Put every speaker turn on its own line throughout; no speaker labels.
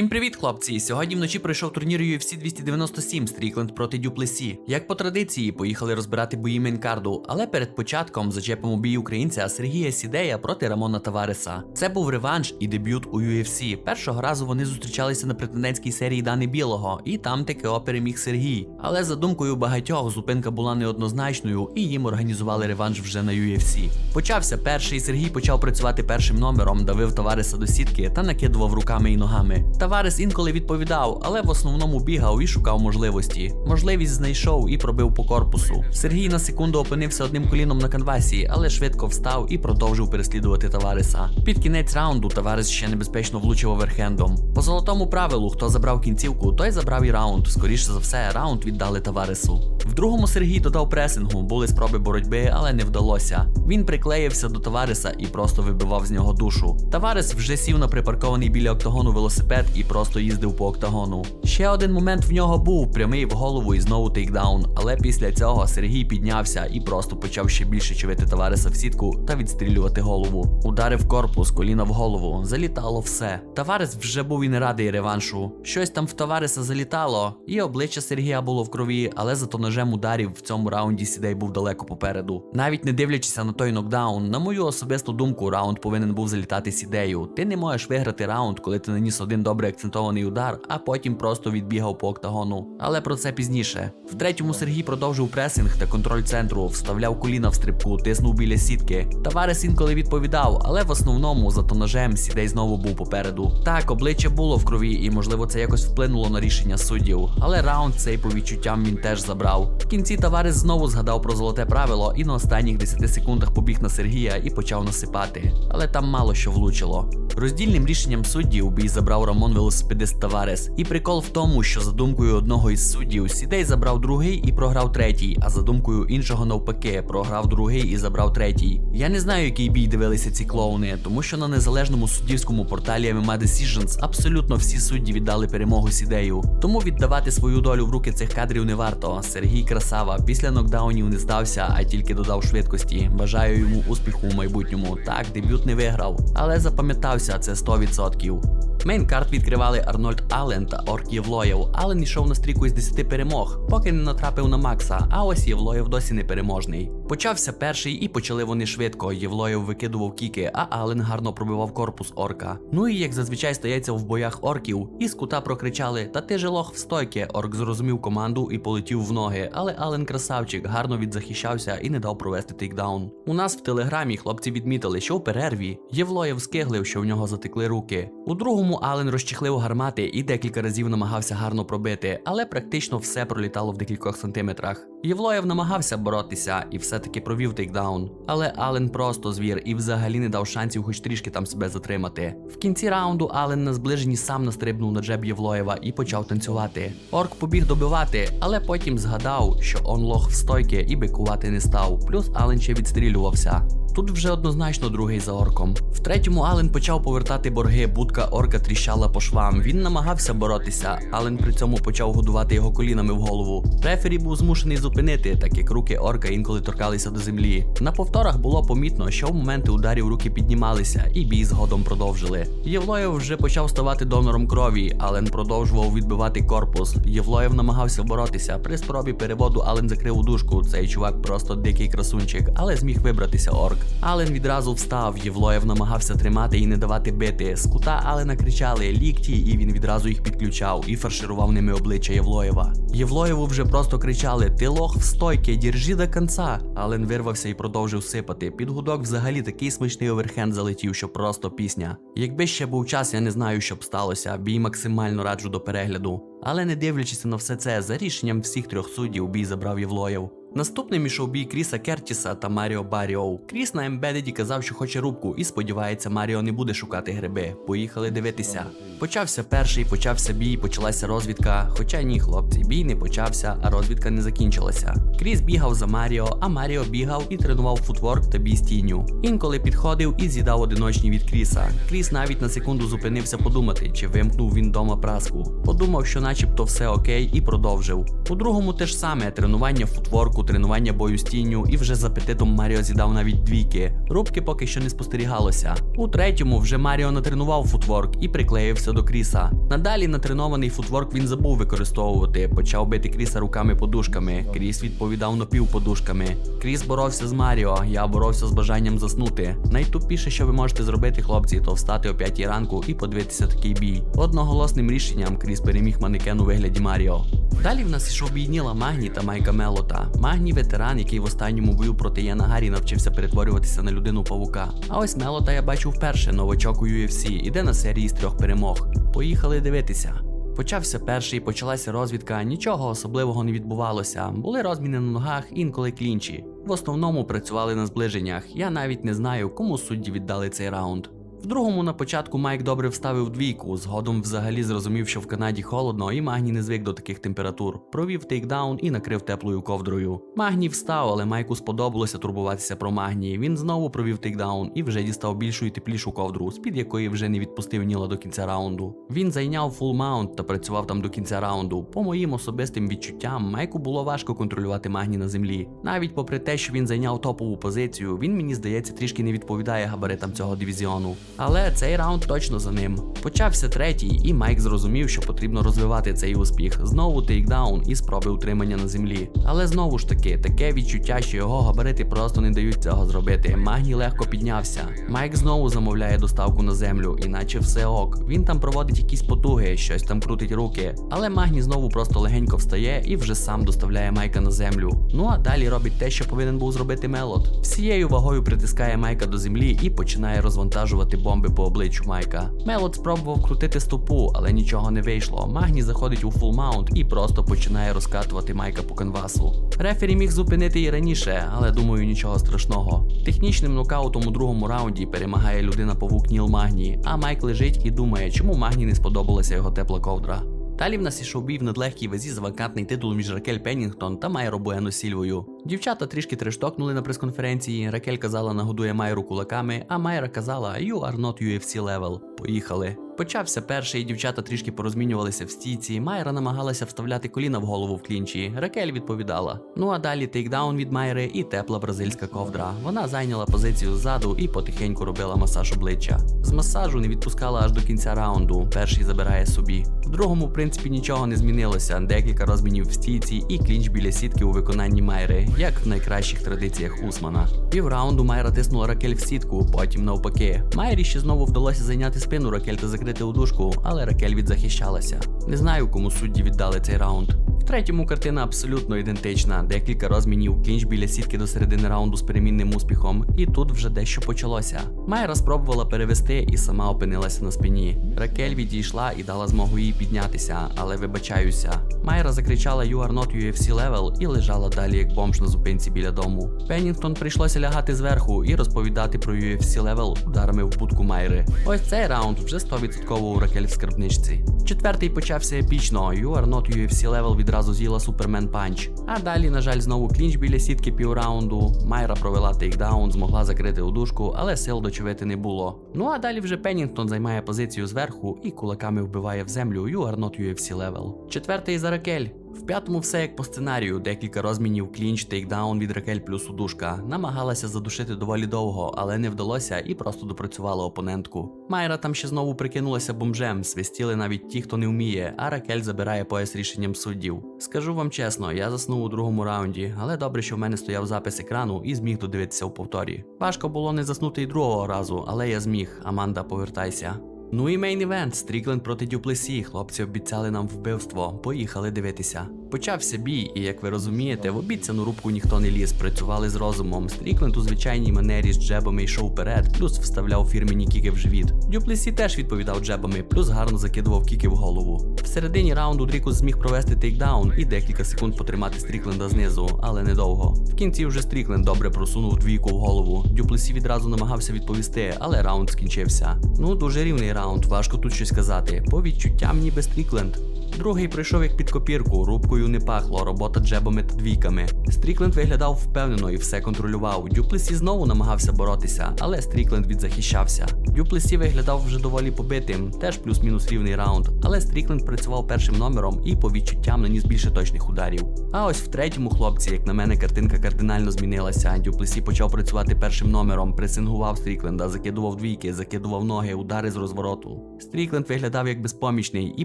Всім привіт, хлопці! Сьогодні вночі пройшов турнір UFC 297 Стрікленд проти Дюплесі. Як по традиції, поїхали розбирати бої мейнкарду, але перед початком зачепимо бій українця Сергія Сідея проти Рамона Тавареса. Це був реванш і дебют у UFC. Першого разу вони зустрічалися на претендентській серії Дани Білого, і там ТКО переміг Сергій. Але за думкою багатьох зупинка була неоднозначною, і їм організували реванш вже на UFC. Почався перший. Сергій почав працювати першим номером, давив Тавареса до сітки та накидував руками і ногами. Таварес інколи відповідав, але в основному бігав і шукав можливості. Можливість знайшов і пробив по корпусу. Сергій на секунду опинився одним коліном на канвасі, але швидко встав і продовжив переслідувати Тавареса. Під кінець раунду Таварес ще небезпечно влучив оверхендом. По золотому правилу, хто забрав кінцівку, той забрав і раунд. Скоріше за все, раунд віддали Таваресу. В другому Сергій додав пресингу, були спроби боротьби, але не вдалося. Він приклеївся до Тавареса і просто вибивав з нього душу. Таварес вже сів на припаркований біля октагону велосипед і просто їздив по октагону. Ще один момент в нього був прямий в голову і знову тейкдаун. Але після цього Сергій піднявся і просто почав ще більше чувити Тавареса в сітку та відстрілювати голову. Ударив корпус, коліна в голову, залітало все. Таварес вже був і не радий реваншу. Щось там в Тавареса залітало, і обличчя Сергія було в крові, але зато ножем ударів в цьому раунді Сідей був далеко попереду. Навіть не дивлячись на той нокдаун, на мою особисту думку, раунд повинен був залітати Сідею. Ти не можеш виграти раунд, коли ти наніс один добре акцентований удар, а потім просто відбігав по октагону. Але про це пізніше. В третьому Сергій продовжив пресинг та контроль центру, вставляв коліна в стрибку, тиснув біля сітки. Таварес інколи відповідав, але в основному зато ножем Сідей знову був попереду. Так, обличчя було в крові, і можливо це якось вплинуло на рішення суддів. Але раунд цей по відчуттям він теж забрав. В кінці Таварес знову згадав про золоте правило і на останніх 10 секундах побіг на Сергія і почав насипати. Але там мало що влучило. Роздільним рішенням суддів бій забрав Рамон велосипедист Таварес. І прикол в тому, що за думкою одного із суддів Сідей забрав другий і програв третій, а за думкою іншого навпаки, програв другий і забрав третій. Я не знаю, який бій дивилися ці клоуни, тому що на незалежному суддівському порталі MMA Decisions абсолютно всі судді віддали перемогу Сідею. Тому віддавати свою долю в руки цих кадрів не варто. Сергій Красава після нокдаунів не здався, а тільки додав швидкості. Бажаю йому успіху у майбутньому. Так, дебют не виграв, але запам'ятався це 100%. Мейнкарт відкривали Арнольд Аллен та Орк Євлоєв. Аллен йшов на стріку із 10 перемог, поки не натрапив на Макса, а ось Євлоєв досі не переможний. Почався перший і почали вони швидко. Євлоєв викидував кіки, а Аллен гарно пробивав корпус орка. Ну і як зазвичай стається в боях орків, із кута прокричали: Та ти же лох в стойки. Орк зрозумів команду і полетів в ноги, але Аллен красавчик гарно відзахищався і не дав провести тейкдаун. У нас в телеграмі хлопці відмітили, що у перерві Євлоєв скиглив, що в нього затекли руки. У другому Ален розчехлив гармати і декілька разів намагався гарно пробити, але практично все пролітало в декількох сантиметрах. Євлоєв намагався боротися і все-таки провів тейкдаун. Але Ален просто звір і взагалі не дав шансів хоч трішки там себе затримати. В кінці раунду Ален на зближенні сам настрибнув на джеб Євлоєва і почав танцювати. Орк побіг добивати, але потім згадав, що он лох в стойки і бикувати не став. Плюс Ален ще відстрілювався. Тут вже однозначно другий за орком. В третьому Ален почав повертати борги. Будка орка тріщала по швам. Він намагався боротися. Ален при цьому почав годувати його колінами в голову. Рефері був змушений зупинити, так як руки орка інколи торкалися до землі. На повторах було помітно, що в моменти ударів руки піднімалися, і бій згодом продовжили. Євлоєв вже почав ставати донором крові. Ален продовжував відбивати корпус. Євлоєв намагався боротися. При спробі переводу Ален закрив удушку. Цей чувак просто дикий красунчик, але зміг вибратися орк. Ален відразу встав, Євлоєв намагався тримати і не давати бити. З кута Алена кричали лікті, і він відразу їх підключав і фарширував ними обличчя Євлоєва. Євлоєву вже просто кричали: Ти лох в стойки, держи до конца. Ален вирвався і продовжив сипати. Під гудок взагалі такий смачний оверхенд залетів, що просто пісня. Якби ще був час, я не знаю, що б сталося. Бій максимально раджу до перегляду. Але не дивлячись на все це, за рішенням всіх трьох суддів бій забрав Євлоєв. Наступним ішов бій Кріса Кертіса та Маріо Баріоу. Кріс на ембедеді казав, що хоче рубку, і сподівається, Маріо не буде шукати гриби. Поїхали дивитися. Почався перший, почався бій, почалася розвідка. Хоча ні, хлопці, бій не почався, а розвідка не закінчилася. Кріс бігав за Маріо, а Маріо бігав і тренував футворк та бій з тінню. Інколи підходив і з'їдав одиночні від Кріса. Кріс навіть на секунду зупинився подумати, чи вимкнув він дома праску. Подумав, що начебто все окей, і продовжив. У другому теж саме тренування футворку розгрузку, тренування бою з тінню, і вже з апетитом Маріо з'їдав навіть двійки. Рубки поки що не спостерігалося. У третьому вже Маріо натренував футворк і приклеївся до Кріса. Надалі натренований футворк він забув використовувати, почав бити Кріса руками подушками. Кріс відповідав напівподушками. Кріс боровся з Маріо, я боровся з бажанням заснути. Найтупіше, що ви можете зробити, хлопці, то встати о 5 ранку і подивитися такий бій. Одноголосним рішенням Кріс переміг манекен у вигляді Маріо. Далі в нас ішов бій Ніла Магні та Майка Мелота. Магні ветеран, який в останньому бою проти Яна Гаррі навчився перетворюватися на людину павука. А ось Мелота я бачу вперше новачок у UFC, іде на серії з трьох перемог. Поїхали дивитися. Почався перший, почалася розвідка, нічого особливого не відбувалося. Були розміни на ногах, інколи клінчі. В основному працювали на зближеннях. Я навіть не знаю, кому судді віддали цей раунд. В другому на початку Майк добре вставив двійку, згодом взагалі зрозумів, що в Канаді холодно, і Магні не звик до таких температур. Провів тейкдаун і накрив теплою ковдрою. Магні встав, але Майку сподобалося турбуватися про Магні. Він знову провів тейкдаун і вже дістав більшу і теплішу ковдру, з-під якої вже не відпустив Ніла до кінця раунду. Він зайняв фул маунт та працював там до кінця раунду. По моїм особистим відчуттям, Майку було важко контролювати Магні на землі. Навіть попри те, що він зайняв топову позицію, він мені здається трішки не відповідає габаритам цього дивізіону. Але цей раунд точно за ним. Почався третій, і Майк зрозумів, що потрібно розвивати цей успіх. Знову тейкдаун і спроби утримання на землі. Але знову ж таки, таке відчуття, що його габарити просто не дають цього зробити. Магні легко піднявся. Майк знову замовляє доставку на землю, іначе все ок. Він там проводить якісь потуги, щось там крутить руки. Але Магні знову просто легенько встає і вже сам доставляє Майка на землю. Ну а далі робить те, що повинен був зробити Мелот. Всією вагою притискає Майка до землі і починає розвантажувати бомби по обличчю Майка. Мелот спробував крутити стопу, але нічого не вийшло. Магні заходить у фул маунт і просто починає розкатувати Майка по канвасу. Рефері міг зупинити і раніше, але думаю, нічого страшного. Технічним нокаутом у другому раунді перемагає людина павук Ніл Магні, а Майк лежить і думає, чому Магні не сподобалася його тепла ковдра. Далі в нас ішов бій в надлегкій вазі за вакантний титул між Ракель Пеннінгтон та Майро Буено Сільвою. Дівчата трішки трештокнули на прес-конференції. Ракель казала, нагодує Майру кулаками, а Майра казала You are not UFC level. Поїхали. Почався перший, дівчата трішки порозмінювалися в стійці. Майра намагалася вставляти коліна в голову в клінчі. Ракель відповідала. Ну а далі тейкдаун від Майри і тепла бразильська ковдра. Вона зайняла позицію ззаду і потихеньку робила масаж обличчя. З масажу не відпускала аж до кінця раунду. Перший забирає собі. В другому, в принципі, нічого не змінилося. Декілька розмінів в стійці і клінч біля сітки у виконанні Майри, як в найкращих традиціях Усмана. Пів раунду Майра тиснула Ракель в сітку, потім навпаки. Майрі ще знову вдалося зайняти спину Ракель та закрити удушку, але Ракель відзахищалася. Не знаю, кому судді віддали цей раунд. В третьому картина абсолютно ідентична. Декілька розмінів, клінч біля сітки до середини раунду з перемінним успіхом, і тут вже дещо почалося. Майра спробувала перевести і сама опинилася на спині. Ракель відійшла і дала змогу їй піднятися, але вибачаюся. Майра закричала You are not UFC level і лежала далі як бомж на зупинці біля дому. Пеннінгтон прийшлося лягати зверху і розповідати про UFC level ударами в будку Майри. Ось цей раунд вже 100% у Ракель в скарбничці. Четвертий почався епічно. You are not UFC level відразу з'їла Супермен Панч. А далі, на жаль, знову клінч біля сітки півраунду. Майра провела тейкдаун, змогла закрити удушку, але сил дочевити не було. Ну а далі вже Пеннінгтон займає позицію зверху і кулаками вбиває в землю You are not UFC level. Четвертий за Ракель. В п'ятому все як по сценарію, декілька розмінів, клінч, тейкдаун від Ракель плюс удушка. Намагалася задушити доволі довго, але не вдалося і просто допрацювала опонентку. Майра там ще знову прикинулася бомжем, свистіли навіть ті, хто не вміє, а Ракель забирає пояс рішенням суддів. Скажу вам чесно, я заснув у другому раунді, але добре, що в мене стояв запис екрану і зміг додивитися у повторі. Важко було не заснути й другого разу, але я зміг. Аманда, повертайся. Ну і мейн івент Стрікленд проти Дюплесі. Хлопці обіцяли нам вбивство. Поїхали дивитися. Почався бій, і як ви розумієте, в обіцяну рубку ніхто не ліз, працювали з розумом. Стрікленд у звичайній манері з джебами йшов вперед, плюс вставляв фірмені кіки в живіт. Дюплесі теж відповідав джебами, плюс гарно закидував кіки в голову. В середині раунду Дрікус зміг провести тейкдаун і декілька секунд потримати Стрікленда знизу, але недовго. В кінці вже Стрікленд добре просунув двійку в голову. Дюплесі відразу намагався відповісти, але раунд скінчився. Ну дуже рівний раунд, важко тут щось сказати. По відчуттям ніби Стрікленд. Другий прийшов як під копірку, рубкою не пахло, робота джебами та двійками. Стрікленд виглядав впевнено і все контролював. Дюплесі знову намагався боротися, але Стрікленд відзахищався. Дюплесі виглядав вже доволі побитим, теж плюс-мінус рівний раунд, але Стрікленд працював першим номером і по відчуттям наніс більше точних ударів. А ось в третьому хлопці, як на мене, картинка кардинально змінилася. Дюплесі почав працювати першим номером, пресингував Стрікленда, закидував двійки, закидував ноги, удари з розвороту. Стрікленд виглядав як безпомічний і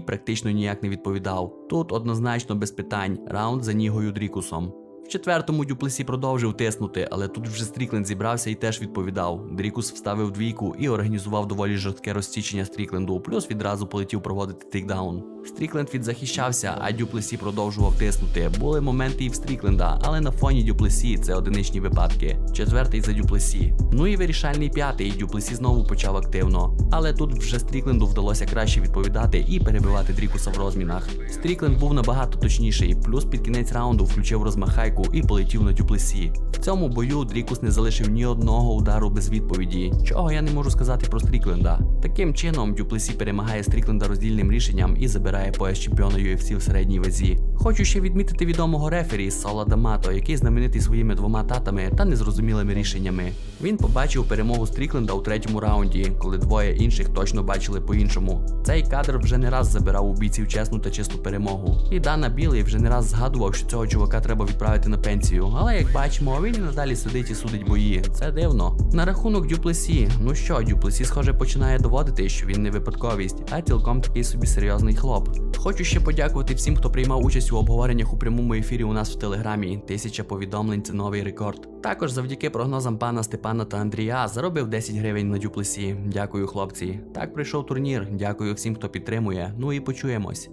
практично ніяк не відповідав. Тут однозначно без питань раунд за Нігою Дрікусом. В четвертому Дюплесі продовжив тиснути, але тут вже Стрікленд зібрався і теж відповідав. Дрікус вставив двійку і організував доволі жорстке розсічення Стрікленду, плюс відразу полетів проводити тейкдаун. Стрікленд відзахищався, а Дюплесі продовжував тиснути. Були моменти і в Стрікленда, але на фоні Дюплесі це одиничні випадки. Четвертий за Дюплесі. Ну і вирішальний п'ятий. Дюплесі знову почав активно. Але тут вже Стрікленду вдалося краще відповідати і перебивати Дрікуса в розмінах. Стрікленд був набагато точніший, плюс під кінець раунду включив розмахайку і полетів на Дюплесі. В цьому бою Дрікус не залишив ні одного удару без відповіді, чого я не можу сказати про Стрікленда. Таким чином, Дюплесі перемагає Стрікленда роздільним рішенням і забирає пояс чемпіона UFC в середній вазі. Хочу ще відмітити відомого рефері Сола Дамато, який знаменитий своїми двома татами та незрозумілими рішеннями. Він побачив перемогу Стрікленда у третьому раунді, коли двоє інших точно бачили по-іншому. Цей кадр вже не раз забирав у бійців чесну та чисту перемогу. І Дана Білий вже не раз згадував, що цього чувака треба відправити на пенсію. Але як бачимо, він і надалі сидить і судить бої. Це дивно. На рахунок Дюплесі. Ну що, Дюплесі, схоже, починає доводити, що він не випадковість, а цілком такий собі серйозний хлоп. Хочу ще подякувати всім, хто приймав участь у обговореннях у прямому ефірі у нас в телеграмі. Тисяча повідомлень це новий рекорд. Також завдяки прогнозам пана Степана та Андрія заробив 10 гривень на дюплесі. Дякую, хлопці. Так прийшов турнір. Дякую всім, хто підтримує. Ну і почуємось.